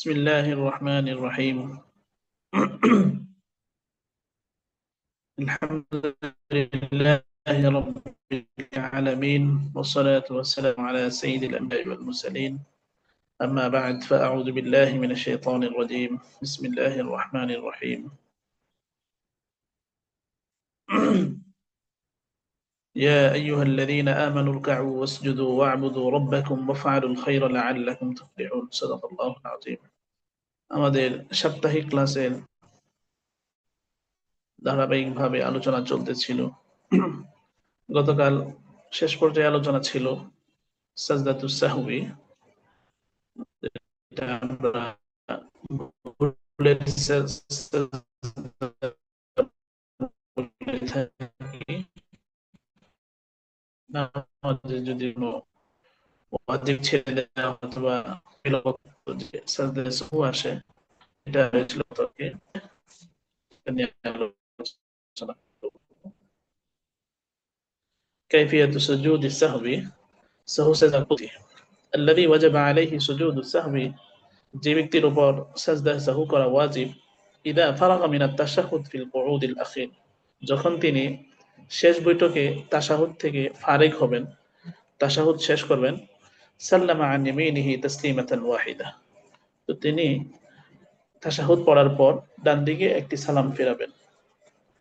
بسم الله الرحمن الرحيم. الحمد لله رب العالمين والصلاة والسلام على سيد الأنبياء والمرسلين. أما بعد فأعوذ بالله من الشيطان الرجيم. بسم الله الرحمن الرحيم. يا أيها الذين آمنوا اركعوا واسجدوا واعبدوا ربكم وافعلوا الخير لعلكم تفلحون صدق الله العظيم আমাদের সাপ্তাহিক ক্লাসের ধারাবাহিকভাবে আলোচনা চলতেছিল গতকাল শেষ পর্যায়ে আলোচনা ছিল সাজদাতুস সাহবি এটা আমরা ভুলের যদি কোনো ওয়াজিব ছেড়ে দেওয়া অথবা বিলম্ব যে সাজদায় সাহু আসে এটা হয়েছিল তোকে এটা নিয়ে আলোচনা করব। كيفية سجود السهو سهو سجدة প্রতি الذي وجب عليه سجود السهو যে ব্যক্তির উপর সাজদা সাহু করা ওয়াজিব ইদা ফারাগা মিন আত-তাশাহুদ ফিল কুউদ আল-আখির যখন তিনি শেষ বৈঠকে তাশাহুদ থেকে ফারিগ হবেন তাশাহুদ শেষ করবেন। সাল্লামা আন ইয়ামিনিহি তাসলিমাতান ওয়াহিদা। তো তিনি তাশাহুদ পড়ার পর ডান দিকে একটি সালাম ফেরাবেন।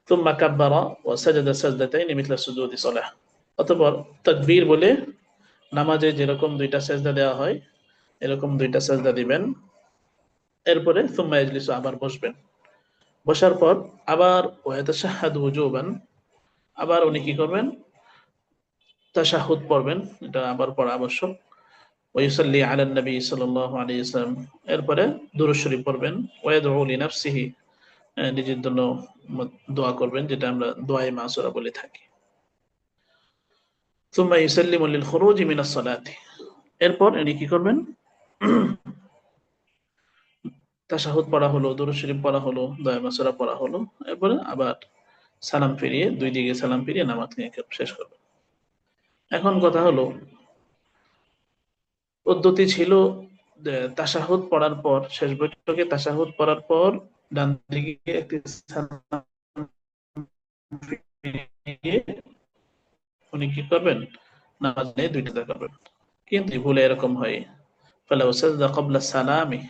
তুম্মা কাব্বারা ওয়া সাজাদা সাজদাতাইন মিথলা সুজুদি সালাহ। অতঃপর তাকবীর বলে নামাজে যেরকম দুইটা সেজদা দেওয়া হয়, এরকম দুইটা সেজদা দিবেন। এরপরে সুম্মা ইজলিসু আবার বসবেন। বসার পর আবার ওয়াতাশাহাদু ওজুবান আবার উনি কি করবেন? তাশাহুদ পড়বেন, এটা আবার পড়া আবশ্যক। ওয়াসাল্লি আলান নবী সাল্লাল্লাহু আলাইহি সাল্লাম এরপরে দুরূদ শরীফ পড়বেন। ওয়াদউ লি নাফসিহি নিজের জন্য দোয়া করবেন, যেটা আমরা দোয়ায়ে মাসুরা বলে থাকি। ثم يسلم للخروج من মিনাস এরপর উনি কি করবেন? তাশাহুদ পড়া হলো, দুরূদ শরীফ পড়া হলো দোয়া মাসুরা পড়া হলো, এরপর আবার সালাম ফিরিয়ে, দুই দিকে সালাম ফিরিয়ে নামাজ নিয়ে শেষ করবেন। এখন কথা হলো, পদ্ধতি ছিল যে তাশাহুদ পড়ার পর, শেষ বৈঠকে তাশাহুদ পড়ার পর, ডান দিকে একটি উনি কি করবেন? নামাজ নিয়ে দুইটা করবেন। কিন্তু এরকম হয়। সালামি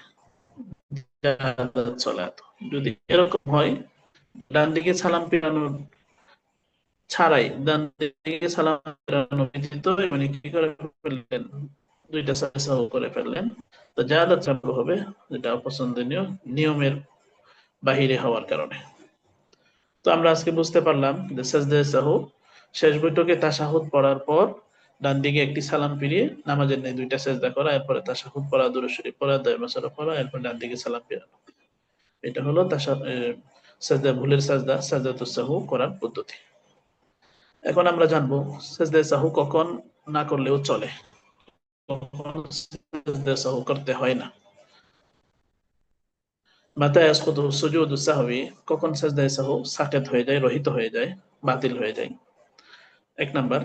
যদি এরকম হয়, ডান দিকে সালাম ফিরানোর ছাড়াই। ডান দিকে সালাম মানে কি করে ফেললেন? দুইটা করে ফেললেন। তো হবে, যেটা অপছন্দনীয় নিয়মের বাহিরে হওয়ার কারণে। তো আমরা আজকে বুঝতে পারলাম যে সাজদে সাহু, শেষ বৈঠকে তাশাহুদ পড়ার পর ডান দিকে একটি সালাম ফিরিয়ে নামাজের নেই দুইটা সেজদা করা, এরপরে তাশাহুদ পড়া, দুরূদ শরীফ পড়া, দয় মাসালা পড়া, এরপর ডান দিকে সালাম ফিরানো। এটা হলো তাশা সাজদা ভুলের সাজদা, সাজদাতুস সাহু করার পদ্ধতি। এখন আমরা জানব, সেজদা সাহু কখন না করলেও চলে। সেজদা সাহু করতে হয় না। মাথা ইয়াসকুতু কখন সাকেত হয়ে যায়, রহিত হয়ে যায়, বাতিল হয়ে যায়। এক নাম্বার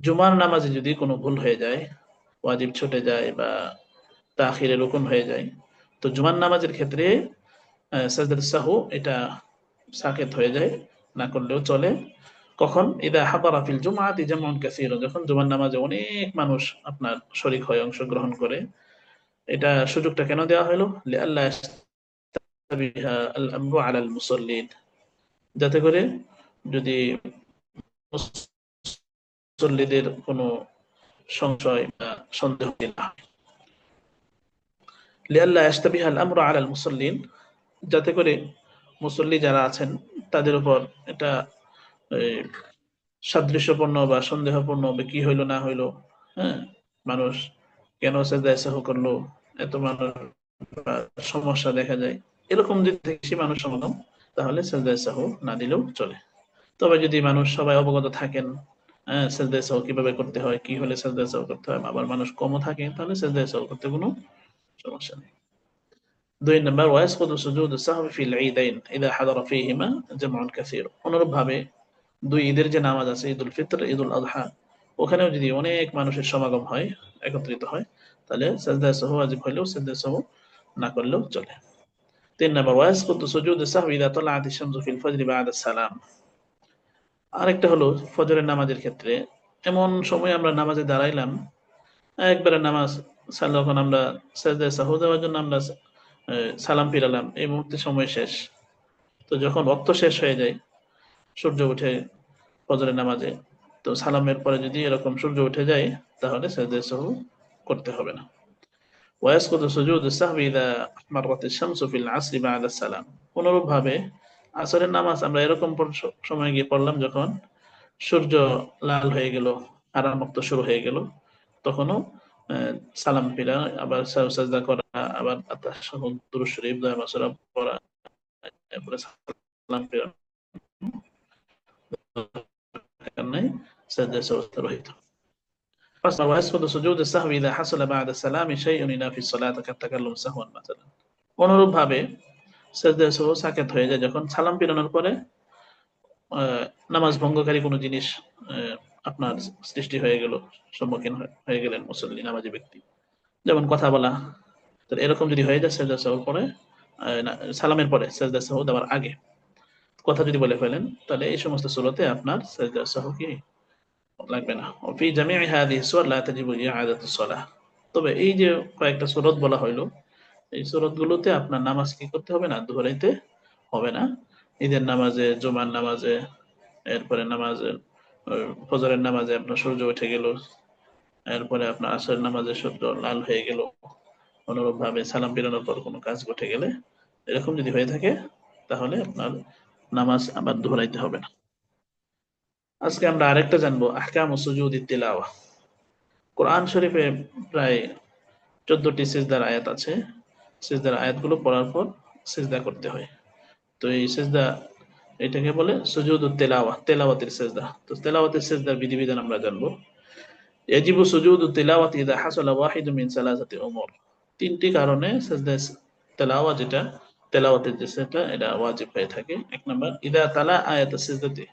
জুমার নামাজে যদি কোনো ভুল হয়ে যায়, ওয়াজিব ছুটে যায় বা তাখিরে রুকুন হয়ে যায়, তো জুমার নামাজের ক্ষেত্রে সাজদাত সাহু এটা সাকেত হয়ে যায়, না করলেও চলে। কখন? যখন জুমার নামাজে অনেক মানুষ আপনার শরীক হয় অংশগ্রহণ করে, এটা সুযোগটা কেন দেওয়া হলো? লিআল্লা বিহা আল আমরু আলাল মুসাল্লিন। যাতে করে যদি মুসল্লিদের কোনো সংশয় বা সন্দেহ না লিআল্লা ইস্তাবিহা আল আমরু আলাল মুসাল্লিন যাতে করে মুসল্লি যারা আছেন, তাদের উপর এটা সাদৃশ্যপূর্ণ বা সন্দেহপূর্ণ কি হইল, না হইল হ্যাঁ? মানুষ কেন সেজদায় সাহু করল? এত মানুষ সমস্যা দেখা যায়। এরকম যদি বেশি মানুষ সমাগম, তাহলে সেজদায় সাহু না দিলেও চলে। তবে যদি মানুষ সবাই অবগত থাকেন হ্যাঁ কীভাবে করতে হয়, কি হলে সেজদায় সাহু করতে হয়, আবার মানুষ কমও থাকে, তাহলে সেজদায় করতে কোনো সমস্যা নেই। দুই নম্বর ওয়াসকুদ সুজুদ সাহবি ফিল ঈদাইন ইদা হাদারা ফীহিমা জামউন কাসীর অনুরূপভাবে দুই ঈদের যে নামাজ আছে, ঈদুল ফিতর, ঈদুল আযহা, ওখানেও যদি অনেক মানুষের সমাগম হয়, একত্রিত হয়, তাহলে সাজদায় সহ ওয়াজিব হইলেও সাজদায় সহ না করলেও চলে। তিন নম্বর ওয়াসকুত সুজুদ সাহু ইদা তালাআত আশ-শামসু ফিল ফজরি বা'দা সালাম আরেকটা হলো ফজরের নামাজের ক্ষেত্রে, এমন সময় আমরা নামাজে দাঁড়াইলাম, একবারে নামাজ যখন আমরা সাজদায় সাহু দেওয়ার জন্য আমরা সালাম ফিরালাম এই মুহূর্তে সময় শেষ তো যখন রক্ত শেষ হয়ে যায় সূর্য উঠে ফজরের নামাজে তো সালামের পরে যদি এরকম সূর্য উঠে যায় তাহলে সাজদায় সাহু করতে হবে না ويسقط سجود السهو إذا مرت الشمس في العصر بعد السلام অনুরূপ ভাবে আসরের নামাজ আমরা এরকম সময় গিয়ে পড়লাম যখন সূর্য লাল হয়ে গেল আরাম মুক্ত শুরু হয়ে গেল তখনও সালাম ফিরা আবার সাজদা করা আবার দুরুদ শরীফ দয়া মাসুরা পড়া এরপরে সালাম ফিরা নাই সাজদা সওয়াত রহিত ويسقط سجود السهو إذا حصل بعد السلام شيء ينافي الصلاة كالتكلم سهوا مثلا অনুরূপ ভাবে সাজদা সহ সাকেত হয়ে যায় যখন সালাম ফিরানোর পরে নামাজ ভঙ্গকারী কোনো জিনিস আপনার সৃষ্টি হয়ে গেল, সম্মুখীন হয়ে গেলেন মুসল্লি, নামাজি ব্যক্তি। যেমন কথা বলা, তো এরকম যদি হয়ে যায় সেজদা সহ পরে সালামের পরে সেজদা সহ দেওয়ার আগে। কথা যদি বলে ফেলেন, তাহলে এই সমস্ত সুরতে আপনার সেজদা সহ কি লাগবে না। ফি জামিআ হাদিহি সুওয়ার লা তাজিবু ইআদাতু সালাহ। তবে এই যে কয়েকটা সুরত বলা হইল, এই সুরত গুলোতে আপনার নামাজ কি করতে হবে না? দোহরাইতে হবে না। ঈদের নামাজে, জুমার নামাজে, এরপরে নামাজে ফজরের নামাজে আপনার সূর্য উঠে গেল, এরপরে আপনার আসরের নামাজে সূর্য লাল হয়ে গেল অনুরূপ ভাবে সালাম ফিরানোর পর কোনো কাজ ঘটে গেলে, এরকম যদি হয়ে থাকে, তাহলে আপনার নামাজ আবার দোহরাইতে হবে না। আজকে আমরা আরেকটা জানব, আহকাম সুজুদ তিলাওয়া কোরআন শরীফে প্রায় চোদ্দটি সিজদার আয়াত আছে। সিজদার আয়াতগুলো পড়ার পর সিজদা করতে হয়। তো এই সিজদা এটাকে বলে সুজুদ তেলাওয়া তেলাওয়াতের সেজদা। তো তেলাওয়াতের সিজদার বিধিবিধান আমরা জানব। ইয়াজিবু সুজুদ তিলাওয়াত ইদা হাসালা ওয়াহিদু মিন সালাসাতি উমর। তিনটি কারণে সিজদা তেলাওয়া যেটা, তেলাওয়াতের যে সেটা এটা ওয়াজিব হয়ে থাকে। এক নম্বর, ইদা তালা আয়াত সিজদাতে।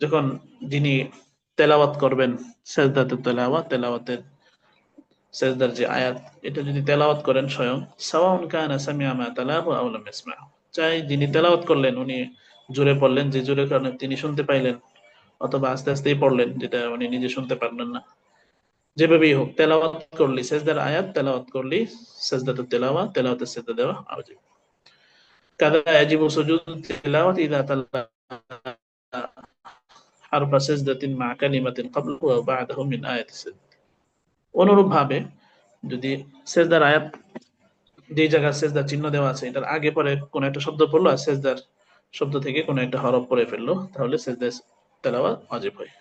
যখন যিনি তেলাওয়াত করবেন, সেজদাতে তেলাওয়াত তেলাওয়াতের সেজদার যে আয়াত, এটা যদি তেলাওয়াত করেন স্বয়ং, সাওয়াউন কানা সামিআ মা তালাহু আও লাম চাই, যিনি তেলাওয়াত করলেন, উনি জোরে পড়লেন, যে জোরে কারণে তিনি শুনতে পাইলেন, অথবা আস্তে আস্তেই পড়লেন, যেটা উনি নিজে শুনতে পারলেন না। যেভাবেই হোক, তেলাওয়াত করলি, সেজদার আয়াত তেলাওয়াত করলি, সেজদাতে তেলাওয়াত তেলাওয়াতের সেজদা দেওয়া আওয়াজিব কাদা ইয়াজিবু সুজুদ, তেলাওয়াত ইদা তালা হারফা সেজদাতিন মা কালিমাতিন ওয়া বা'দাহু মিন আয়াতি সেজদা। অনুরূপ ভাবে যদি সেজদার আয়াত যে জায়গায় সেজদার চিহ্ন দেওয়া আছে, এটার আগে পরে কোন একটা শব্দ পড়ল আর সেজদার শব্দ থেকে কোন একটা হরফ পড়ে ফেলল, তাহলে সেজদা তেলাওয়াত ওয়াজিব হয়।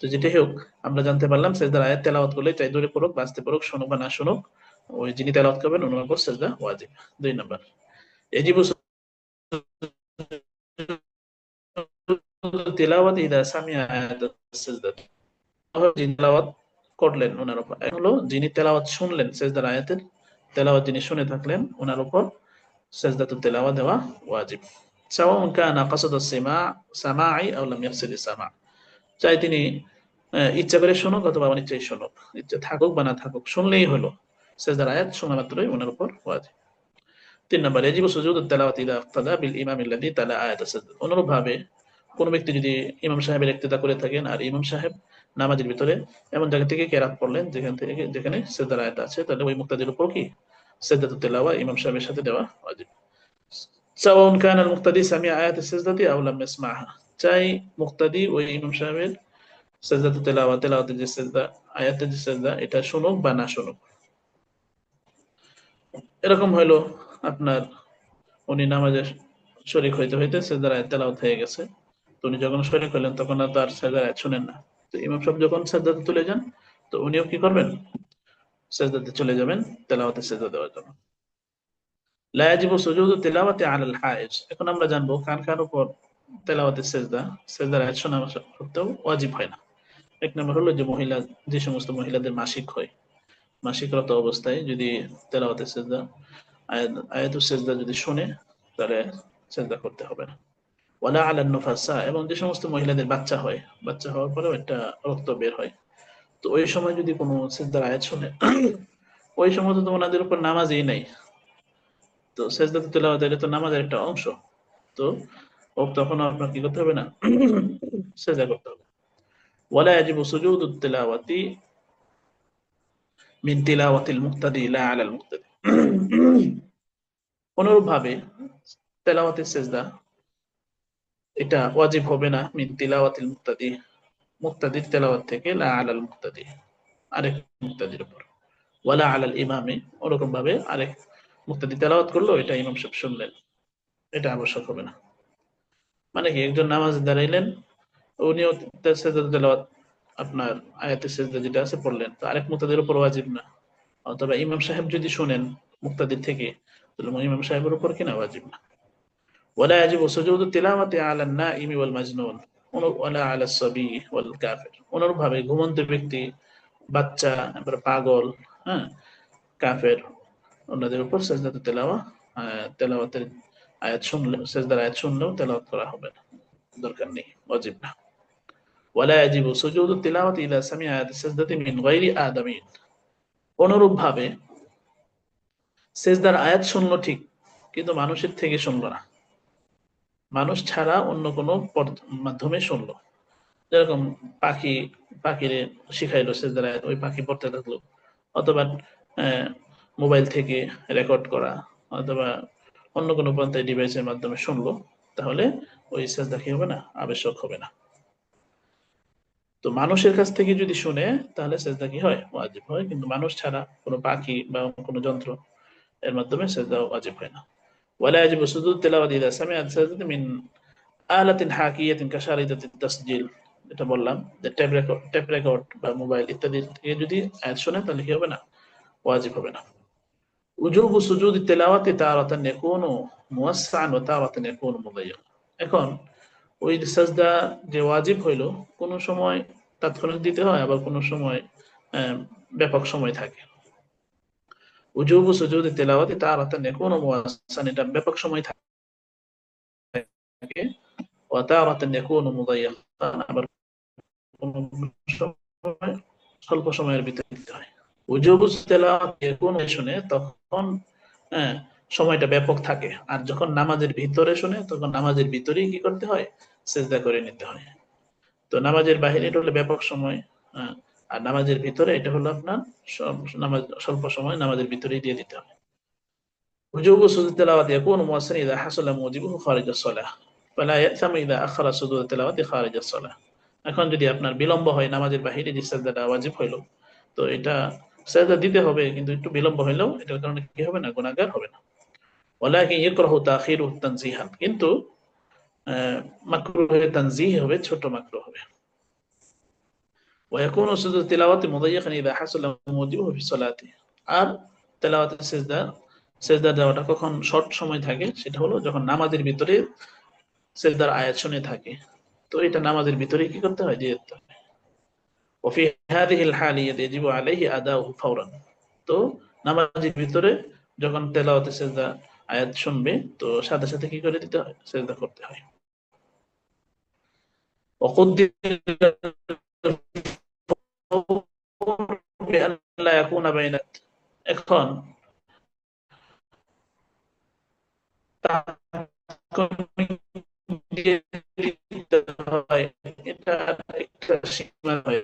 তো যেটাই হোক, আমরা জানতে পারলাম সেজদার আয়াত তেলাওয়াত করলে চাই দূরে পড়ুক, বাঁচতে পড়ুক, শুনুক বা না শুনুক, ওই যিনি তেলাওয়াত করবেন, ওনার উপর সেজদা ওয়াজিব। দুই নম্বর। এজিবু তিলাওয়াত ইদা সামিয়া আয়াত সিজদা। তিলাওয়াত করলেন, ওনার উপর। হলো, যিনি তেলাওয়াত শুনলেন সেজদার আয়াতের তেলাওয়াত যিনি শুনে থাকলেন ওনার উপর সেজদাতু তেলাওয়াত দেওয়া ওয়াজিব। সাওয়াউন কানা কাসাদ সিমা সামাই আও লাম ইয়াকসিদ সামা। চাই তিনি ইচ্ছা করে শুনুক অথবা অনিচ্ছায় শুনুক। ইচ্ছা থাকুক বা না থাকুক, শুনলেই হলো। সেজদার আয়াত শোনা মাত্রই ওনার উপর ওয়াজিব। তিন নম্বর এজিব সুজুদ তেলাওয়াত ইদা ইফতাদা বিল ইমাম আল্লাযী তালা আয়াত সাজদা। অনুরূপ ভাবে কোনো ব্যক্তি যদি ইমাম সাহেবের ইক্তেদা করে থাকেন, আর ইমাম সাহেব নামাজের ভিতরে এমন জায়গা থেকে কেরাত পড়লেন, যেখান থেকে যেখানে সেদার আয়াত আছে, তাহলে ওই মুক্তাদির উপর কি? সেদাত তেলাওয়া ইমাম সাহেবের সাথে দেওয়া ওয়াজিব। কান আল মুক্তাদি সিজদাতি আও লাম চাই মুক্তাদি ওই ইমাম সাহেবের যে যে এটা শুনুক বা না শুনুক। এরকম হইল আপনার, উনি নামাজের শরীক হইতে হইতে সেজদার আয়াত তেলাওয়াত হয়ে গেছে। তো উনি যখন শরীক হলেন তখন আর তার সেজদার আয়াত শুনেন না। তো ইমাম সাহেব যখন সেজদাতে তুলে যান, তো উনিও কি করবেন? সেজদাতে চলে যাবেন তেলাওয়াতে সেজদা দেওয়ার জন্য। লা ইয়াজিবু সুজুদু তিলাওয়াতি আলাল হাইজ এখন আমরা জানব কান কার উপর তেলাওয়াতের সেজদা, সেজদার আয়াত শোনা সত্ত্বেও ওয়াজিব হয় না। এক নম্বর হলো যে মহিলা, যে সমস্ত মহিলাদের মাসিক হয়। মাসিকরত অবস্থায় যদি তেলাওয়াতে সেজদা, আয়াত আয়াতুল সেজদা যদি শুনে, তাহলে সেজদা করতে হবে না। ওয়ালা আলা নুফাসা এবং যে সমস্ত মহিলাদের বাচ্চা হয়, বাচ্চা হওয়ার পরেও একটা রক্ত বের হয়। তো ওই সময় যদি কোনো সেজদার আয়াত শুনে, ওই সময় তো ওনাদের উপর নামাজই নাই। তো সেজদা তেলাওয়াত, এটা তো নামাজের একটা অংশ। তো ও তখন আপনার কি করতে হবে না? সেজদা করতে হবে। ওয়ালা ইয়াজিবু সুজুদুত তিলাওয়াতি মিন তিলাওয়াতিল মুক্তাদি লা আলাল মুক্তাদি। অনুরূপভাবে তেলাওয়াতের সেজদা এটা ওয়াজিব হবে না, মিন তিলাওয়াতিল মুক্তাদি। মুক্তাদির তেলাওয়াত থেকে লা আলাল মুক্তাদি, আরেক মুক্তাদির উপর। ওয়ালা আলাল ইমামে ওরকম ভাবে আরেক মুক্তাদি তেলাওয়াত করল, এটা ইমাম সাহেব শুনলেন। এটা আবশ্যক হবে না। মানে কি, একজন নামাজ দাঁড়াইলেন, উনিও সেজদা তেলাওয়াত, আপনার আয়াতের সেজদা যেটা আছে পড়লেন, তো আরেক মুক্তাদির উপর ওয়াজিব না। অথবা ইমাম সাহেব যদি শুনেন মুক্তাদির থেকে, তাহলে ইমাম সাহেবের উপর কিনা ওয়াজিব না। ওয়ালা ইয়াজিবু সুজুদু তিলাওয়াতি আলা নাইমি ওয়াল মাজনুন ওয়ালা আলা সাবি ওয়াল কাফির ঘুমন্ত ব্যক্তি, বাচ্চা, তারপরে পাগল হ্যাঁ কাফের, অন্যদের উপর সেজদাত তেলাওয়া তেলাওয়াতের আয়াত শুনলে, সেজদার আয়াত শুনলেও তেলাওয়াত করা হবে না। দরকার নেই, অজিব না। ওয়ালা ইয়াজিবু সুজুদু তিলাওয়াতি ইলা সামি আয়াত সেজদাতি মিন গায়রি আদামিন অনুরূপভাবে সেজদার আয়াত শুনলো ঠিক, কিন্তু মানুষের থেকে শুনলো না। মানুষ ছাড়া অন্য কোনো মাধ্যমে শুনলো। যেরকম পাখি, পাখিরে শিখাইলো সেজদার ওই পাখি পড়তে থাকল। অথবা মোবাইল থেকে রেকর্ড করা, অথবা অন্য কোনো পন্থায় ডিভাইসের মাধ্যমে শুনলো, তাহলে ওই সেজদা কি হবে না? আবশ্যক হবে না। তো মানুষের কাছ থেকে যদি শুনে, তাহলে সেজদা কি হয়? ওয়াজিব হয়। কিন্তু মানুষ ছাড়া কোনো পাখি বা কোনো যন্ত্র এর মাধ্যমে সেজদা ওয়াজিব হয় না। ولا يجب سجود التلاوة إذا سمع السجدة من آلة حاكية كشاردة التسجيل এটা বললাম যে টেপ রেকর্ড টেপ রেকর্ড বা মোবাইল ইত্যাদি থেকে যদি আয়াত শুনে তাহলে কি হবে না ওয়াজিব হবে না উজুব সুজুদ তেলাওয়াতে তারাতান ইয়াকুনু মুওয়াসসান ওয়া তারাতান ইয়াকুনু মুদায়্যান এখন ওই সাজদা যে ওয়াজিব হইলো কোন সময় তাৎক্ষণিক দিতে হয় আবার কোন সময় আহ, ব্যাপক সময় থাকে উজুব সুজুদ তেলাওয়াতে তারাতান ইয়াকুনু মুওয়াসসান এটা ব্যাপক সময় থাকে। ওয়া তারাতান ইয়াকুনু মুদায়্যান আবার স্বল্প সময়ের ভিতরে হয়। উজুব তেলাওয়াত কোন শুনে তখন হ্যাঁ, সময়টা ব্যাপক থাকে। আর যখন নামাজের ভিতরে শুনে তখন নামাজের ভিতরেই কি করতে হয়? সেজদা করে নিতে হয়। তো নামাজের বাহিরে হলো ব্যাপক সময় হ্যাঁ, আর নামাজের ভিতরে এটা হলো আপনার সব- নামাজ স্বল্প সময় নামাজের ভিতরেই দিয়ে দিতে হয় وجوب سجود التلاوة يكون مؤثرا إذا حصل موجبه خارج الصلاة فلا يأثم إذا أخر سجود التلاوة خارج الصلاة এখন যদি আপনার বিলম্ব হয় নামাজের বাহিরে যে সাজদাটা ওয়াজিব হইলো তো এটা সাজদা দিতে হবে কিন্তু একটু বিলম্ব হইলেও এটার কারণে কি হবে না গুনাহগার হবে না ওয়ালাকিন ইকরাহু তাখিরুহু তানজিহান কিন্তু আহ, মাকরুহ তানজিহ হবে ছোট মাকরুহ হবে ويكون سجود التلاوة مضيقا إذا حصل موجبه في صلاته আর তেলাওয়াতের সেজদা সেজদা দেওয়াটা কখন শর্ট সময় থাকে সেটা হলো যখন নামাজের ভিতরে সেজদার আয়াত শুনে থাকে তো এটা নামাজের ভিতরে কি করতে হয় দিয়ে দিতে হয় وفي هذه الحالة يجب عليه أداؤه فورا তো নামাজের ভিতরে যখন তেলাওয়াতে সেজদা আয়াত শুনবে তো সাথে সাথে কি করে দিতে হয় সেজদা করতে হয় وقدر لا يكون بين এখন দিয়ে দিতে হয় এটা একটা সীমা হয়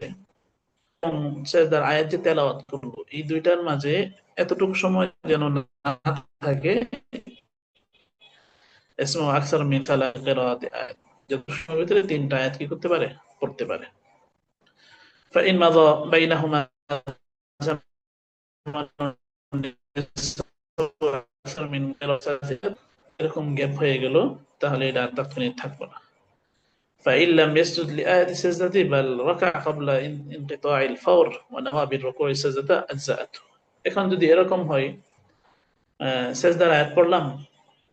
এবং সেজদার আয়াত যে তেলাওয়াত করবো এই দুইটার মাঝে এতটুকু সময় যেন না থাকে ইসমু আকসার মিন তালা কিরাআতি আয়াত যত সময়ের ভিতরে তিনটা আয়াত কি করতে পারে পড়তে পারে فإن مضى بينهما এরকম গ্যাপ হয়ে গেল তাহলে এটা আর তাৎক্ষণিক থাকবো না فإن لم يسجد لآية السجدة بل ركع قبل ان- انقطاع الفور ونوى بالركوع السجدة أجزأته এখন যদি এরকম হয় আহ, সেজদার আয়াত পড়লাম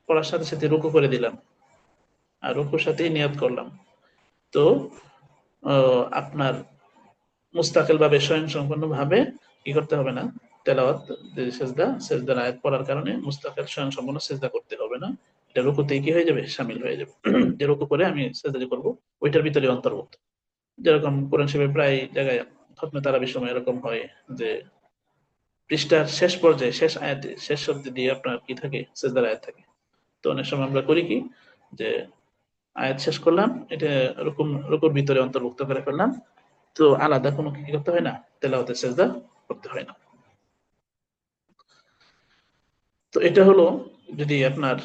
পড়ার সাথে সাথে রুকু করে দিলাম আর রুকুর সাথেই নিয়ত করলাম তো আহ, আপনার মুস্তাকিল ভাবে স্বয়ং সম্পূর্ণ ভাবে কি করতে হবে না তেলাওয়াত সেজদা, সেজদার আয়াত পড়ার কারণে স্বয়ং সম্পূর্ণ সেজদা করতে হবে না। এটা কি হয়ে যাবে? সামিল হয়ে যাবে। যে রুকু করে আমি সেজদা করব, ওইটার ভিতরে অন্তর্ভুক্ত। যেরকম কোরআন শরীফের প্রায় জায়গায় সময় এরকম হয় যে পৃষ্ঠার শেষ পর্যায়ে, শেষ আয়াতে, শেষ শব্দ দিয়ে আপনার কি থাকে? সেজদার আয়াত থাকে। তো অনেক সময় আমরা করি কি? যে আয়াত শেষ করলাম, এটা রুকুম, রুকুর ভিতরে অন্তর্ভুক্ত করে ফেললাম। তো আলাদা কোনো কি করতে হয় না? তেলাওয়াতে সেজদা করতে হয় না। তো এটা হলো যদি আপনার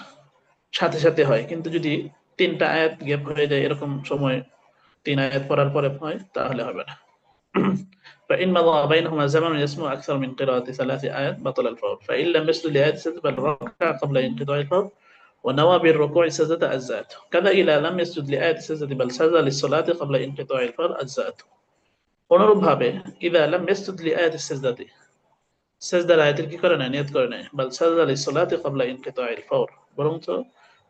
সাথে সাথে হয় কিন্তু যদি তিনটা আয়াত গ্যাপ হয়ে যায় এরকম সময় তিন আয়াত পড়ার পরে হয় তাহলে হবে না فإن مضى بينهما زمن يسمع أكثر من قراءة ثلاث آيات بطل الفور فإن لم يسجد لآية سجد بل ركع قبل انقضاء الفور ونوى بالركوع سجدة أجزاءته كذا إذا لم يسجد لآية سجد بل سجد للصلاة قبل انقطاع الفور أجزاءته অনুরূপভাবে ইদা লাম ইয়াসজুদ লিআয়াতি সিজদাতি সিজদার আয়াতের কি করে না নিয়ত করে না বাল সাজদা লিসসালাতি ক্বাবলা ইনকিতাইল ফাওর বরঞ্চ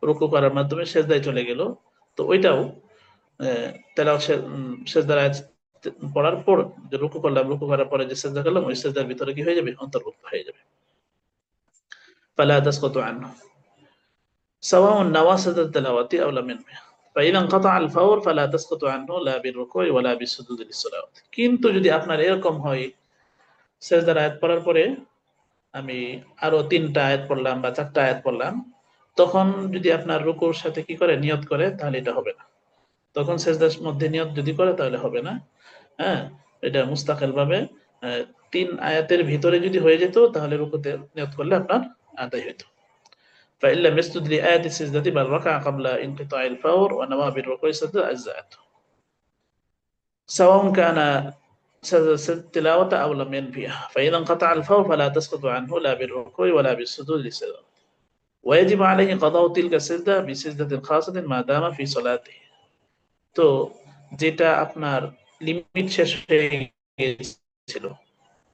রুকু করার মাধ্যমে সেজদায় চলে গেল তো ওইটাও তেলাওয়াত সেজদার আয়াত পড়ার পর যে রুকু করলাম রুকু করার পরে যে সেজদা করলাম ওই সেজদার ভিতরে কি হয়ে যাবে অন্তর্ভুক্ত হয়ে যাবে ফালা তাসকুতু আনহু سواء نوى سجد التلاوة أو لم ينوي فإذا انقطع الفور فلا تسقط عنه لا بالركوع ولا بالسجود للصلاة কিন্তু যদি আপনার এরকম হয় সেজদার আয়াত পড়ার পরে আমি আরো তিনটা আয়াত পড়লাম বা চারটা আয়াত পড়লাম তখন যদি আপনার রুকুর সাথে কি করে নিয়ত করে তাহলে এটা হবে না তখন সেজদার মধ্যে নিয়ত যদি করে তাহলে হবে না হ্যাঁ এটা মুস্তাকিল ভাবে তিন আয়াতের ভিতরে যদি হয়ে যেত তাহলে রুকুতে নিয়ত করলে আপনার আদায় হইতো فإن لم يسجد لآية السجدة بل ركع قبل انقطاع الفور ونوى بالركوع سجد أجزاءته سواء كان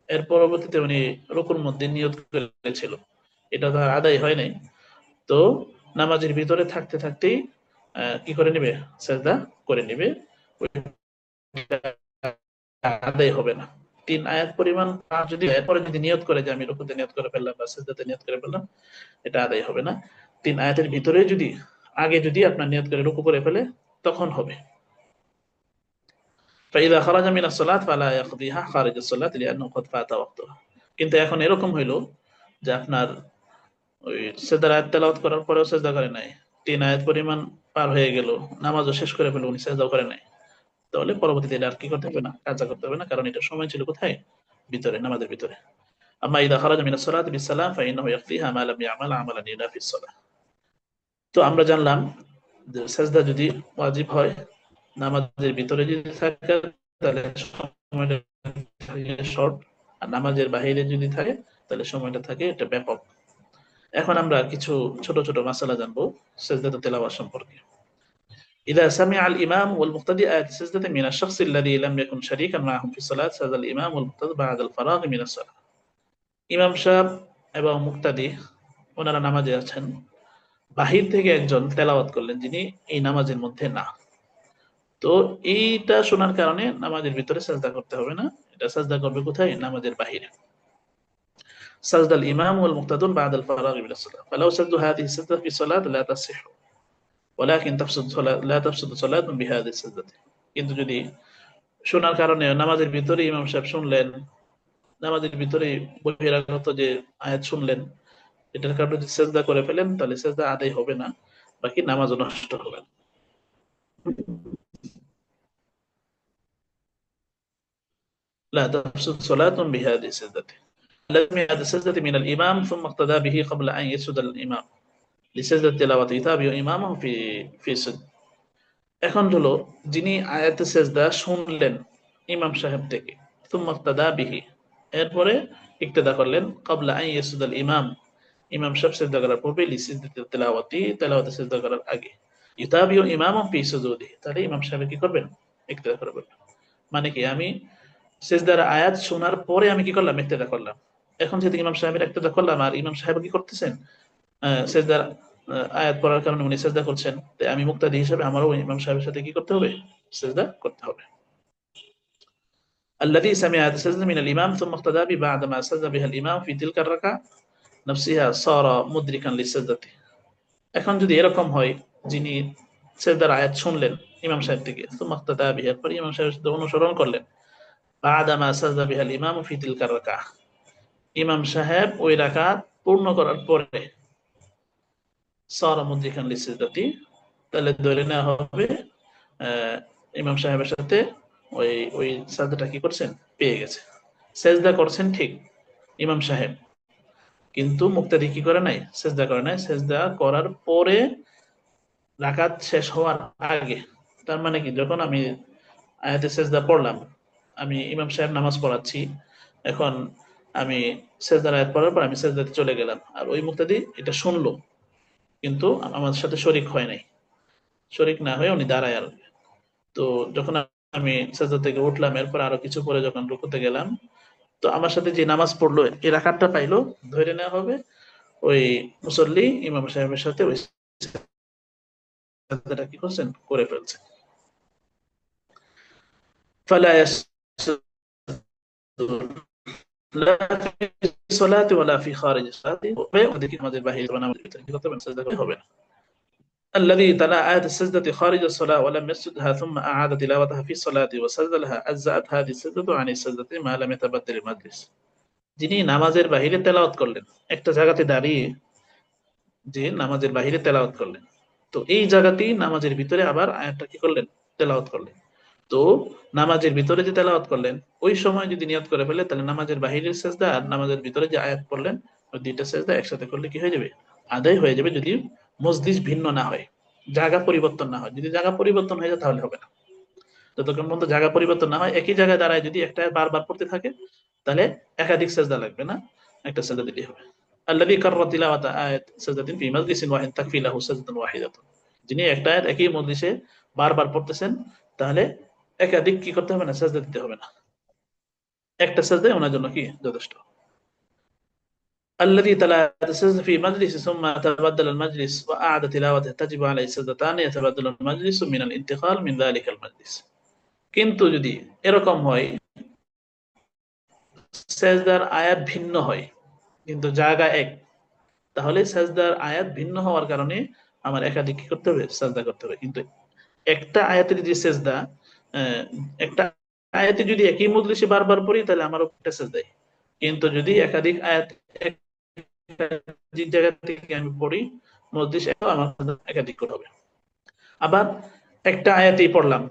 এর পরবর্তীতে উনি রুকুর মধ্যে করেছিল। এটা তো আদায় হয় নাই। তো নামাজের ভিতরে থাকতে থাকতেই কি করে নেবে? সেজদা করে নেবে। আদায় হবে না তিন আয়াত পরিমাণ যদি এরপরে যদি নিয়ত করে যে আমি রুকুতে নিয়ত করে ফেললাম বা সেজদাতে নিয়ত করে ফেললাম এটা আদায় হবে না তিন আয়াতের ভিতরে যদি আগে যদি আপনার নিয়ত করে রুকু করে ফেলে তখন হবে فإذا خرج من الصلاة فلا يقضيها خارج الصلاة لأنه قد فات وقتها কিন্তু এখন এরকম হইলো যে আপনার ওই সেদার আয়াত তেলাওয়াত করার পরেও সেজদা করে নাই তিন আয়াত পরিমাণ পার হয়ে গেল নামাজও শেষ করে ফেলো উনি সেজদাও করে নাই তাহলে পরবর্তীতে আর কি করতে হবে না? কাজা করতে হবে না, কারণ এটা সময় ছিল কোথায়? ভিতরে, নামাজের ভিতরে। আম্মা ইদা সালাত ইয়াকফিহা মা লাম ইয়ামাল আমালান ইলা ফিস সালাহ। তো আমরা জানলাম যে সেজদা যদি ওয়াজিব হয়, নামাজের ভিতরে যদি থাকে, তাহলে সময়টা শর্ট, আর নামাজের বাহিরে যদি থাকে, তাহলে সময়টা থাকে এটা ব্যাপক। এখন আমরা কিছু ছোট ছোট মাসালা জানব সেজদাতে তেলাওয়াত সম্পর্কে। إذا سمع الإمام والمقتدي آية السجدة من الشخص الذي لم يكن شريكا معهم في الصلاة سجد الإمام والمقتدي بعد الفراغ من الصلاة ইমাম সাহেব এবং মুক্তাদি ওনারা নামাজে আছেন বাহির থেকে একজন তেলাওয়াত করলেন যিনি এই নামাজের মধ্যে না তো এইটা শোনার কারণে নামাজের ভিতরে সাজদা করতে হবে না এটা সাজদা করবে কোথায় নামাজের বাহিরে سجد الإمام والمقتدون بعد الفراغ من الصلاة فلو سجدوا هذه السجدة في الصلاة لا تصح ولكن تفسد صلاة لا تفسد صلاة بهذه السجدة কিন্তু যদি শোনার কারণে নামাজের ভিতরে ইমাম সাহেব শুনলেন নামাজের ভিতরে বহিরাগত যে আয়াত শুনলেন এটার কারণে যদি সেজদা করে ফেলেন তাহলে সেজদা আদায় হবে না বাকি নামাজও নষ্ট হবে না لا تفسد صلاة بهذه السجدة لازم هذه السجدة من الإمام ثم اقتدى به قبل أن يسجد الإمام তেলাওয়াত এখন হলো, যিনি আয়াতে শুনলেন ইমাম সাহেব থেকে বিহি। এরপরে ইক্তেদা করলেন কাবলা আই ইমাম ইমাম সাহেব সেজদা করার পূর্বে তেলাওয়াতি, তেলাওয়াতে সেজদা করার আগে। ইতাবিও ইমাম ফি সুজুদি তাহলে ইমাম সাহেব কি করবেন? ইক্তেদা করবেন। মানে কি, আমি সেজদার আয়াত শোনার পরে আমি কি করলাম? ইক্তেদা করলাম। এখন যেহেতু ইমাম সাহেবের একটা করলাম, আর ইমাম সাহেব কি করতেছেন? সেজদার আয়াত পড়ার কারণে উনি সেজদা করছেন তাই আমি মুক্তাদি হিসেবে আমারও ইমাম সাহেবের সাথে কি করতে হবে সেজদা করতে হবে الذي سمع هذا السجدة من الإمام ثم اقتدى به بعدما سجد بها الإمام في تلك الركعة نفسها صار مدركا للسجدة এখন যদি এরকম হয় যিনি সেজদার আয়াত শুনলেন ইমাম সাহেব থেকে সুমাক্তা বিহার পর ইমাম সাহেবের সাথে অনুসরণ করলেন বাদামা সাজদা বিহাল ইমাম ফিতিল কারকা ইমাম সাহেব ওই রাকাত পূর্ণ করার পরে সারা মুদ্রিকান লিসিদাতি তাহলে ধরে নেওয়া হবে ইমাম সাহেবের সাথে ওই ওই সাজদাটা কি করছেন? পেয়ে গেছে। সেজদা করছেন ঠিক, ইমাম সাহেব। কিন্তু মুক্তাদি কি করে নাই? সেজদা করে নাই। সেজদা করার পরে রাকাত শেষ হওয়ার আগে, তার মানে কি? যখন আমি আয়াতে সেজদা পড়লাম, আমি ইমাম সাহেব নামাজ পড়াচ্ছি, এখন আমি সেজদার আয়াত পড়ার পর আমি সেজদাতে চলে গেলাম। আর ওই মুক্তাদি এটা শুনলো। কিন্তু আমার সাথে শরিক হয় নাই। শরিক না হয়ে উনি দাঁড়ায় আর তো যখন আমি সাজা থেকে উঠলাম, এরপর আরও কিছু পরে যখন রুকুতে গেলাম, তো আমার সাথে যে নামাজ পড়ল, এই রাখারটা পাইলো, ধরে নেওয়া হবে ওই মুসল্লি ইমাম সাহেবের সাথে ওই সাজাটা কি করছেন? করে ফেলছে। ফলে لا في الصلاة ولا في خارج الصلاة ওদেরকে আমাদের বাহির নামাজ করতে হবে সেজদা হবে না الذي تلا آية السجدة خارج الصلاة ولم يسجدها ثم أعاد تلاوتها في الصلاة وسجد لها أجزأت هذه السجدة عن السجدة ما لم يتبدل المجلس যিনি নামাজের বাহিরে তেলাওয়াত করলেন একটা জায়গাতে দাঁড়িয়ে যে নামাজের বাহিরে তেলাওয়াত করলেন তো এই জায়গাতেই নামাজের ভিতরে আবার আয়াতটা কি করলেন তেলাওয়াত করলেন তো নামাজের ভিতরে যে তেলাওয়াত করলেন, ওই সময় যদি নিয়ত করে ফেলে, তাহলে নামাজের বাহিরের সেজদা আর নামাজের ভিতরে যে আয়াত করলেন ওই দুইটা সেজদা একসাথে করলে কি হয়ে যাবে? আদায় হয়ে যাবে যদি মসজিদ ভিন্ন না হয়, জায়গা পরিবর্তন না হয়। যদি জায়গা পরিবর্তন হয়ে যায়, তাহলে হবে না। যতক্ষণ পর্যন্ত জায়গা পরিবর্তন না হয়, একই জায়গায় দাঁড়ায় যদি একটা বারবার পড়তে থাকে, তাহলে একাধিক সেজদা লাগবে না, একটা সেজদা দিলেই হবে। আল্লাযী কাররা তিলাওয়াতা আয়াত সাজদাতিন ফি মাজলিসিন ওয়াহিদ তাকফিলাহু সাজদাতুন ওয়াহিদাতুন। যিনি একটা আয়াত একই মজলিসে বারবার পড়তেছেন, তাহলে একাধিক কি করতে হবে না সেজদা দিতে হবে না একটা সেজদাই ওনার জন্য কি যথেষ্ট الذي تلا السجدة في مجلس ثم تبدل المجلس وأعاد تلاوته تجب عليه سجدتان يتبدل المجلس من الانتقال من ذلك المجلس কিন্তু যদি এরকম হয় সেজদার আয়াত ভিন্ন হয় কিন্তু জায়গা এক তাহলে সাজদার আয়াত ভিন্ন হওয়ার কারণে আমার একাধিক কি করতে হবে সাজদা করতে হবে কিন্তু একটা আয়াতের যে সেজদা একটা আয়াতে যদি একই মজলিসে বারবার পড়ি, তাহলে আমার একটা সেজদাই কিন্তু যদি একাধিক আয়াত জায়গা থেকে আমি পড়ি, মজলিস আমার একাধিক হবে। আবার একটা আয়াতেই পড়লাম,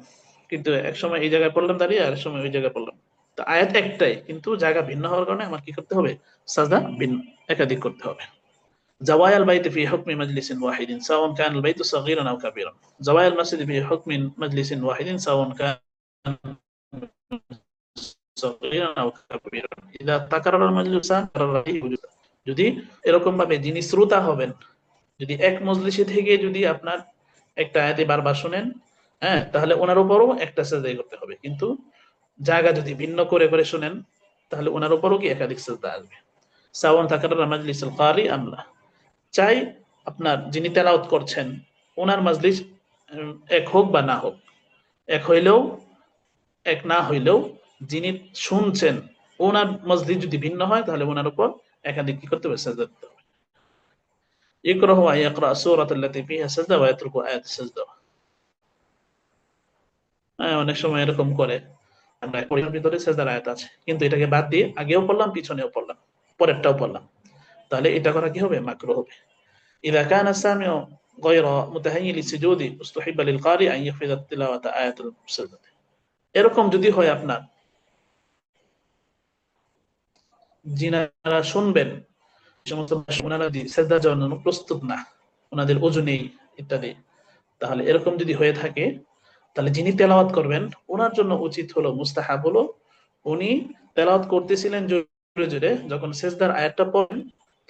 কিন্তু এক সময় এই জায়গায় পড়লাম দাঁড়িয়ে, আর সময় ওই জায়গায় পড়লাম। তো আয়াত একটাই, কিন্তু জায়গা ভিন্ন হওয়ার কারণে আমার কি করতে হবে? সাজদা ভিন্ন, একাধিক করতে হবে। زوايا البيت في حكم مجلس واحد سواء كان البيت صغيرا او كبيرا زوايا المسجد في حكم مجلس واحد سواء كان صغيرا او كبيرا اذا تكرر المجلس تكرر فيه وجوده যদি এরকম ভাবে যিনি শ্রোতা হবেন যদি এক মজলিসে থেকে যদি আপনার একটা আয়াতে বারবার শুনেন হ্যাঁ তাহলে ওনার উপরও একটা সাজদাই করতে হবে কিন্তু জায়গা যদি ভিন্ন করে করে শুনেন তাহলে ওনার উপরও কি একাধিক সাজদা আসবে সাওয়ান তাকাররা মাজলিসুল কারি আমলা চাই আপনার যিনি তেলাওত করছেন, ওনার মাজলিস এক হোক বা না হোক। এক হইলেও, এক না হইলেও যিনি শুনছেন, ওনার মজলিস যদি ভিন্ন হয়, তাহলে ওনার উপর একাধিক কি করতে হবে? দিতে হবে। ইকরাহ ওয়া ফিহা সাজদা ওয়া আয়াত সাজদা। হ্যাঁ অনেক সময় এরকম করে। আমরা পরীক্ষার ভিতরে সাজদার আয়াত আছে। কিন্তু এটাকে বাদ দিয়ে আগেও পড়লাম, পিছনেও পড়লাম, পরেরটাও পড়লাম। তাহলে এটা করা কি হবে মাকরু হবে إذا كان السامع غير متهيئ للسجود استحب للقارئ أن يحفظ التلاوة آية السجدة এরকম যদি হয় আপনার যিনারা শুনবেন সমস্ত ওনারা সেজদা জন্য প্রস্তুত না ওনাদের ওজন নেই ইত্যাদি তাহলে এরকম যদি হয়ে থাকে তাহলে যিনি তেলাওয়াত করবেন ওনার জন্য উচিত হলো মুস্তাহাব হলো উনি তেলাওয়াত করতেছিলেন জোরে জোরে যখন সেজদার আয়াতটা পড়বেন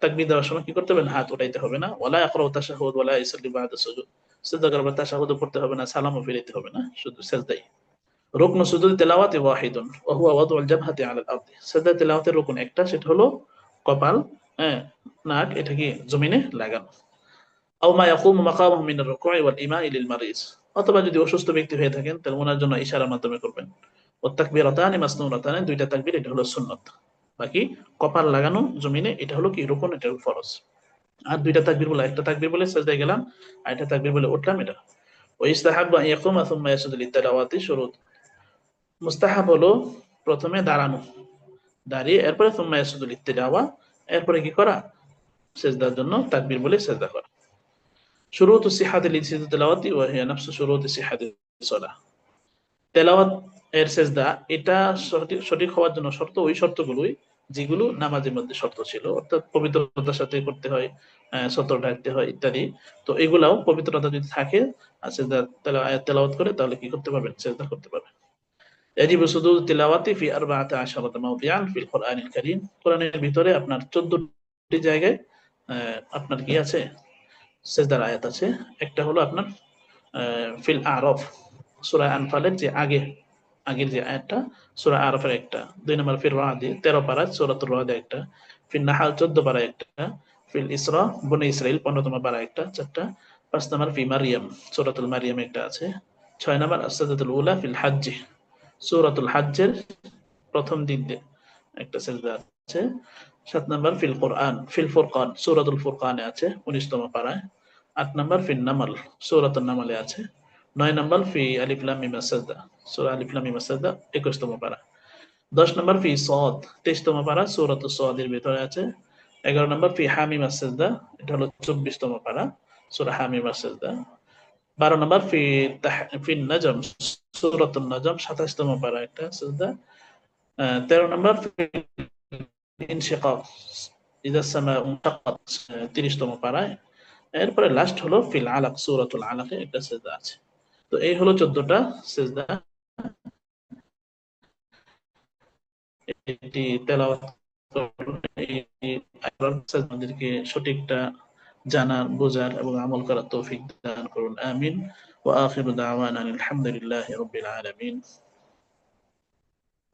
তাকবীর দেওয়ার সময় কি করতে হবে? হাত উঠাইতে হবে না। ইয়াকরাউ তাশাহুদ বা'দা সুজুদ। তাশাহুদও পড়তে হবে না, সালামও ফিরাইতে হবে না, শুধু সেজদাই। রুকন সুজুদ তেলাওয়াতি ওয়াহিদুন জাবহাতি আলা আল-আরদ সিজদা তেলাওয়াতের রুকন একটা, সেটা হলো কপাল হ্যাঁ নাক, এটা কি জমিনে লাগানো। আও মা ইয়াকুমু মাকামাহু ওয়াল লিল মারিজ। অথবা যদি অসুস্থ ব্যক্তি হয়ে থাকেন, তাহলে ওনার জন্য ইশারার মাধ্যমে করবেন। ও তাকবীরাতানি মাসনুরাতানি, দুইটা তাকবীর, এটা হলো সুন্নাত। বাকি কপাল লাগানো জমিনে এটা হলো কি রুকন এটা ফরজ। আর দুইটা তাকবীর বলে, একটা তাকবীর বলে সাজদায় গেলাম, আর একটা তাকবীর বলে উঠলাম এটা। ওয়া ইস্তাহাব্বু আন ইয়াকুমা থুম্মা ইয়াসুদু লিত-তিলাওয়াতি শুরুত। মুস্তাহাব হলো প্রথমে দাঁড়ানো। দাঁড়িয়ে এরপরে সুম্মা ইয়াসুদু লিত-তিলাওয়া এরপরে কি করা? সেজদার জন্য তাকবীর বলে সেজদা করা। শুরুত সিহাতি লিসিদু তেলাওয়াতি ওয়া হিয়া নাফসু শুরুত সিহাতি সালাহ তেলাওয়াত এর সেজদা এটা সঠিক সঠিক হওয়ার জন্য শর্ত ওই শর্তগুলোই যেগুলো নামাজের মধ্যে শর্ত ছিল অর্থাৎ পবিত্রতার সাথে করতে হয় আহ, সতর ঢাকতে হয় ইত্যাদি তো এগুলাও পবিত্রতা যদি থাকে আর সেজদা তেলা- আয়াত তেলাওয়াত করে তাহলে কি করতে পারবেন সেজদা করতে পারবেন يجب سجود التلاوة في أربعة عشرة موضعا في القرآن الكريم কোরআনের ভিতরে আপনার 14টি জায়গায় আহ, আপনার কি আছে সেজদার আয়াত আছে একটা হলো আপনার আহ, ফিল আরফ সূরা আনফালের যে আগে আগের যে আয়াতটা, সূরা আরফের একটা। দুই নম্বর ফির রাদি 13 পারা সূরাতুর রাদ একটা। ফিল নাহাল 14 পারা একটা। ফিল ইসরা, বনে ইসরাইল 15 নম্বর পারা একটা, চারটা। পাঁচ নম্বর ফি মারিয়াম, সূরাতুল মারিয়াম একটা আছে। ছয় নম্বর আসাদাতুল উলা ফিল হাজ্জ। সূরাতুল হাজ্জের প্রথম দিন একটা সেজদা আছে। সাত নম্বর ফিল কোরআন, ফিল ফুরকান, সূরাতুল ফুরকানে আছে 19 তম পারায়। আট নম্বর ফিল নামাল সূরাতুল নামালে আছে। নয় নম্বর ফি আলিফ লাম মিম সাজদা সূরা আলিফ লাম মিম সাজদা 21 তম পারা। দশ নম্বর ফি সদ 23 তম পারা সূরাতুস সদের ভিতরে আছে। এগারো নম্বর ফি হামিম সাজদা এটা হলো 24 তম পারা, সূরা হামিম সাজদা বারো নম্বর ফি ফি নাজম সূরাতুন নাজম 27 তম পারা একটা সাজদা তেরো নম্বর ফি ইনশিকাক ইদা সামা মুনশাকাত 30 তম পারায়। এরপরে লাস্ট হলো ফিল আলাক, সূরাতুল আলাকে একটা সেজদা আছে। তো এই হলো 14টা সেজদা। এটি তেলাওয়াত আমাদেরকে সঠিকটা জানার, বোঝার এবং আমল করার তৌফিক দান করুন। আমিন। ওয়া আখিরু দাওয়ানা আলহামদুলিল্লাহি রাব্বিল আলামিন।